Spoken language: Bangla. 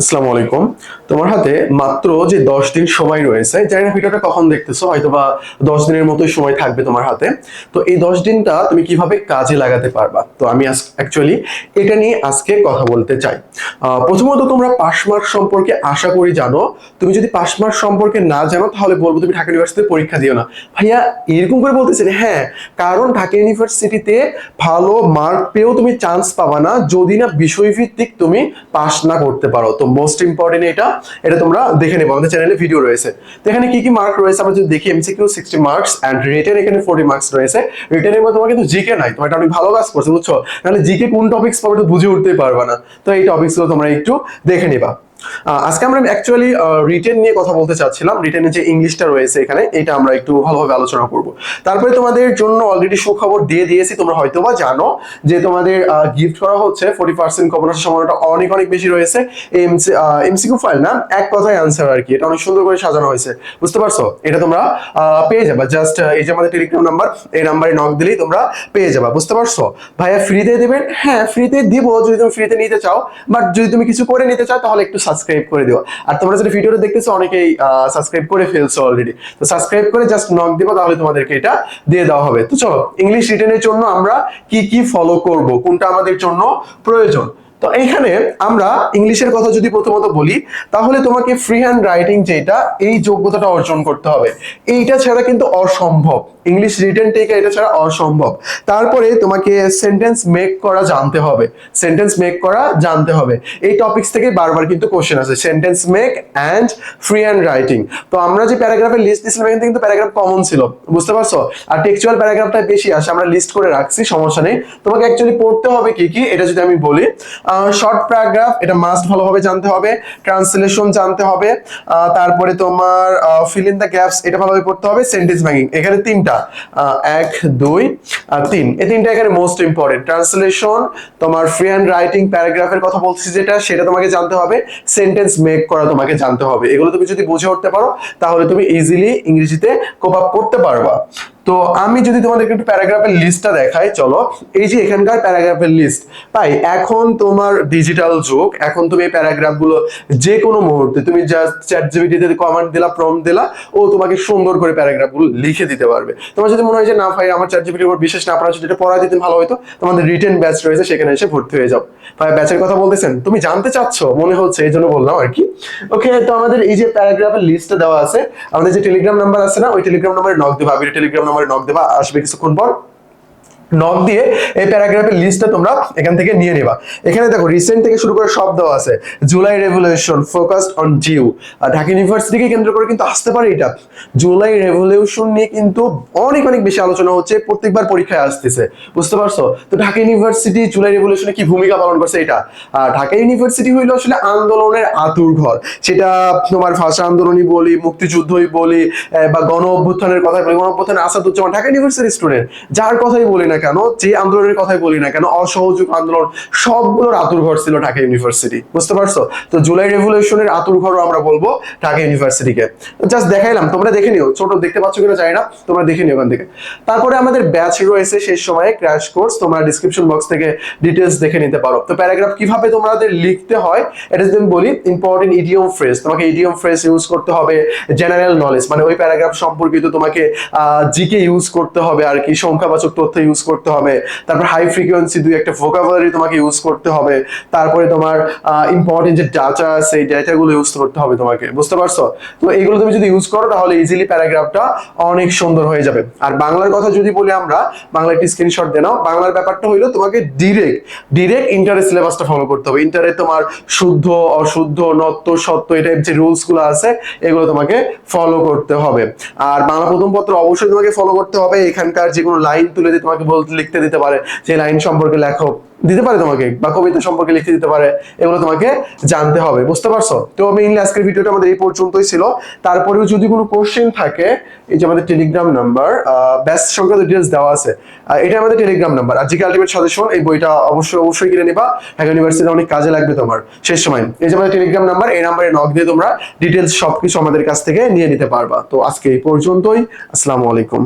আসসালামু আলাইকুম। তোমার হাতে মাত্র যে দশ দিন সময় রয়েছে, জানি না ভিডিওটা কখন দেখতেছো হয়তো বা দশ দিনের মতোই সময় থাকবে তোমার হাতে। তো এই দশ দিনটা তুমি কীভাবে কাজে লাগাতে পারবা? তো আমি অ্যাকচুয়ালি এটা নিয়ে আজকে কথা বলতে চাই। প্রথমত তোমরা মার্ক সম্পর্কে আশা করি জানো। তুমি যদি মার্ক সম্পর্কে না জানো, তাহলে বলব তুমি ঢাকা ইউনিভার্সিটিতে পরীক্ষা দিও না। ভাইয়া, এরকম করে বলতেছেন হ্যাঁ কারণ ঢাকা ইউনিভার্সিটিতে ভালো মার্ক পেয়েও তুমি চান্স পাবা না, যদি না বিষয়ভিত্তিক তুমি পাস না করতে পারো। তো মোস্ট ইম্পর্টেন্ট এটা। এটা তোমরা দেখে নেব, আমাদের চ্যানেলে ভিডিও রয়েছে। তো এখানে কি কি মার্ক রয়েছে? আমরা যদি দেখি MCQ sixty marks and written এখানে ফোর্টি মার্কস রয়েছে। রিটেনের মধ্যে তোমার কিন্তু জিকে নাই, তোমার এটা অনেক ভালো কাজ করছে, বুঝছ? তাহলে জিকে কোন টপিক্স পাবে বুঝে উঠতে পারবে না। তো এই টপিক্সগুলো তোমরা একটু দেখে নিবা। আজকে আমরা অ্যাকচুয়ালি রিটেন নিয়ে কথা বলতে চাচ্ছিলাম। রিটেনের যে ইংলিশটা রয়েছে এখানে, এটা আমরা একটু ভালোভাবে আলোচনা করব। তারপরে তোমাদের জন্য অলরেডি সুখবর দিয়ে দিয়েছি, তোমরা হয়তোবা জানো যে তোমাদের গিফট করা হচ্ছে ফোর্টি পার্সেন্ট কমন আসার সম্ভাবনাটা অনেক অনেক বেশি রয়েছে। এমসি এমসিকিউ ফাইল না? এক কথায় আনসার আর কি, এটা অনেক সুন্দর করে সাজানো হয়েছে। বুঝতে পারছ? এটা তোমরা পেয়ে যাবা। জাস্ট এই যে আমাদের টেলিগ্রাম নাম্বার এই নাম্বারে নক দিলেই তোমরা পেয়ে যাবা। বুঝতে পারছ? ভাইয়া ফ্রিতে দেবেন? হ্যাঁ ফ্রিতে দিব। যদি তুমি ফ্রিতে নিতে চাও বাট যদি তুমি কিছু করে নিতে চাও, তাহলে একটু সাবস্ক্রাইব করে দিও। আর তোমরা যেটা ভিডিওটা দেখতেছো, অনেকেই সাবস্ক্রাইব করে ফেলছো অলরেডি তো সাবস্ক্রাইব করে জাস্ট নক দিবো, তাহলে তোমাদেরকে এটা দিয়ে দেওয়া হবে। তো চলো ইংলিশ রিটেনের জন্য আমরা কি কি ফলো করব? কোনটা আমাদের জন্য প্রয়োজন? তো এইখানে আমরা ইংলিশের কথা যদি প্রথমত বলি, তাহলে তোমাকে ফ্রি হ্যান্ড রাইটিং যেটা, এই যোগ্যতাটা অর্জন করতে হবে। এইটা ছাড়া কিন্তু অসম্ভব। ইংলিশ রিটেন টেকা এটা ছাড়া অসম্ভব। তারপরে তোমাকে সেন্টেন্স মেক করা জানতে হবে। সেন্টেন্স মেক করা জানতে হবে। এই টপিকস থেকে বারবার কিন্তু কোশ্চেন আছে sentence make and free hand writing তো আমরা যে প্যারাগ্রাফের লিস্ট দিয়েছিলাম, এখান কিন্তু প্যারাগ্রাফ কমন ছিল। বুঝতে পারছ? আর টেক্সচুয়াল প্যারাগ্রাফটা বেশি আসে। আমরা লিস্ট করে রাখছি, সমস্যা নেই। তোমাকে অ্যাকচুয়ালি পড়তে হবে কি কি, এটা যদি আমি বলি শর্ট প্যারাগ্রাফ এটা মাস্ট ভালোভাবে জানতে হবে। ট্রান্সলেশন জানতে হবে। তারপরে তোমার ফিল ইন দ্য গ্যাপস এটা ভালোভাবে পড়তে হবে। সেন্টেন্স মেকিং এখানে তিনটা। এক, দুই তিন। এই তিনটা এখানে মোস্ট ইম্পর্টেন্ট ট্রান্সলেশন তোমার ফ্রি হ্যান্ড রাইটিং প্যারাগ্রাফের কথা বলছি যেটা, সেটা তোমাকে জানতে হবে। সেন্টেন্স মেক করা তোমাকে জানতে হবে। এগুলো তুমি যদি বুঝে উঠতে পারো, তাহলে তুমি ইজিলি ইংরেজিতে কোপ আপ করতে পারবা। তো আমি যদি তোমাদেরকে একটু প্যারাগ্রাফের লিস্টটা দেখাই, চলো। এই যে এখানকার প্যারাগ্রাফের লিস্ট ভাই, এখন তোমার ডিজিটাল যুগ, এখন তুমি এই প্যারাগ্রাফগুলো যে কোনো মুহূর্তে তুমি জাস্ট চ্যাট জিবিটিতে কমেন্ট দিলা প্রম দিলা, ও তোমাকে সুন্দর করে প্যারাগ্রাফগুলো লিখে দিতে পারবে। তোমার যদি মনে হয় যে, না ভাই, আমার চ্যাট জিবিটির উপর বিশেষ না, আপনারা যদি এটা পড়া দিতেন ভালো হতো তোমাদের রিটেন ব্যাচ রয়েছে, সেখানে এসে ভর্তি হয়ে যাও। ভাই ব্যাচের কথা বলতেছেন? তুমি জানতে চাচ্ছ? মনে হচ্ছে, এই জন্য বললাম আর কি। ওকে তো আমাদের এই যে প্যারাগ্রাফের লিস্টটা দেওয়া আছে, আমাদের যে টেলিগ্রাম নাম্বার আছে না, ওই টেলিগ্রাম নাম্বারে নক দেবা টেলিগ্রাম নাম্বারে নক দেবা আসবে কিছুক্ষণ পর। নক দিয়ে এই প্যারাগ্রাফের লিস্টটা তোমরা এখান থেকে নিয়ে নেবা। এখানে দেখো রিসেন্ট থেকে শুরু করে সব দেওয়া আছে। জুলাই রেভলিউশন ফোকাসড অন জিউ ঢাকা ইউনিভার্সিটিকে কেন্দ্র করে কিন্তু আসতে পারে এটা। জুলাই রেভলিউশন নিয়ে কিন্তু অনেক অনেক বেশি আলোচনা হচ্ছে, প্রত্যেকবার পরীক্ষায় আসতেছে। বুঝতে পারছ? তো ঢাকা ইউনিভার্সিটি জুলাই রেভলিউশনে কি ভূমিকা পালন করছে এটা? আর ঢাকা ইউনিভার্সিটি হইল আসলে আন্দোলনের আতুর ঘর। সেটা তোমার ভাষা আন্দোলনই বলি, মুক্তিযুদ্ধই বলি বা গণ অভ্যুত্থানের কথা বলি। গণ অভ্যুত্থানের আসাদুজ্জামান ঢাকা ইউনিভার্সিটির স্টুডেন্ট যার কথাই বলি না কেন? যে আন্দোলনের কথাই বলি না কেন, অসহযোগ আন্দোলন সবগুলোর আতুর ঘর ছিল ঢাকা ইউনিভার্সিটি বুঝতে পারছ? তো জুলাই রেভলিউশনের আতুর ঘরও আমরা বলব ঢাকা ইউনিভার্সিটিকে জাস্ট দেখাইলাম, তোমরা দেখে নিও, ছোট দেখতে পাচ্ছ কিনা জানি না, তোমরা দেখে নিও ওখান থেকে। তারপরে আমাদের ব্যাচ রয়েছে সেই সময়ে ক্র্যাশ কোর্স তোমরা ডিসক্রিপশন বক্স থেকে ডিটেলস দেখে নিতে পারো। তো প্যারাগ্রাফ কীভাবে তোমাদের লিখতে হয়, এটা যদি আমি বলি ইম্পর্টেন্ট ইডিয়ম ফ্রেজ তোমাকে ইডিয়ম ফ্রেজ ইউজ করতে হবে জেনারেল নলেজ মানে ওই প্যারাগ্রাফ সম্পর্কিত তোমাকে জিকে ইউজ করতে হবে আর কি, সংখ্যাবাচক তথ্য ইউজ করতে হবে। তারপর হাই ফ্রিকোয়েন্সি দুই একটা ভোকাবুলারি তোমাকে ইউজ করতে হবে। তারপরে তোমার ইম্পর্টেন্ট যে ডাটা এই ডাটাগুলো ইউজ করতে হবে তোমাকে। বুঝতে পারছ? তো এগুলো তুমি যদি ইউজ করো, তাহলে ইজিলি প্যারাগ্রাফটা অনেক সুন্দর হয়ে যাবে। আর বাংলার কথা যদি বলি আমরা, বাংলা একটি স্ক্রিনশট দিয়ে নাও। বাংলার ব্যাপারটা হইল তোমাকে ডিরেক্ট ডিরেক্ট ইন্টারের সিলেবাসটা ফলো করতে হবে। ইন্টারে তোমার শুদ্ধ, অশুদ্ধ, নত্য, সত্য, এই টাইপ যে রুলসগুলো আছে, এগুলো তোমাকে ফলো করতে হবে। আর বাংলা প্রথম পত্র অবশ্যই তোমাকে ফলো করতে হবে। এখানকার যে কোনো লাইন তুলে দিয়ে তোমাকে বলতে লিখতে দিতে পারে সেই লাইন সম্পর্কে লেখো দিতে পারে তোমাকে বা কবিতা সম্পর্কে লিখতে দিতে পারে, এগুলো তোমাকে জানতে হবে, বুঝতে পারছ? তো মেইনলি আজকের ভিডিওটা আমাদের এই পর্যন্তই ছিল। তারপরেও যদি কোনো কোশ্চেন থাকে, এই যে আমাদের টেলিগ্রাম নাম্বার ব্যাস সংক্রান্ত ডিটেলস দেওয়া আছে এটা আমাদের টেলিগ্রাম নাম্বার আর জিকে আলটিমেট সাজেশন এই বইটা অবশ্যই অবশ্যই কিনে নিবা। হ্যাঁ ইউনিভার্সিটি অনেক কাজে লাগবে তোমার। শেষ সময়। এই যে আমাদের টেলিগ্রাম নাম্বার এই নাম্বারে নক দিয়ে তোমরা ডিটেলস সবকিছু আমাদের কাছ থেকে নিয়ে নিতে পারবা। তো আজকে এই পর্যন্তই। আসসালামু আলাইকুম।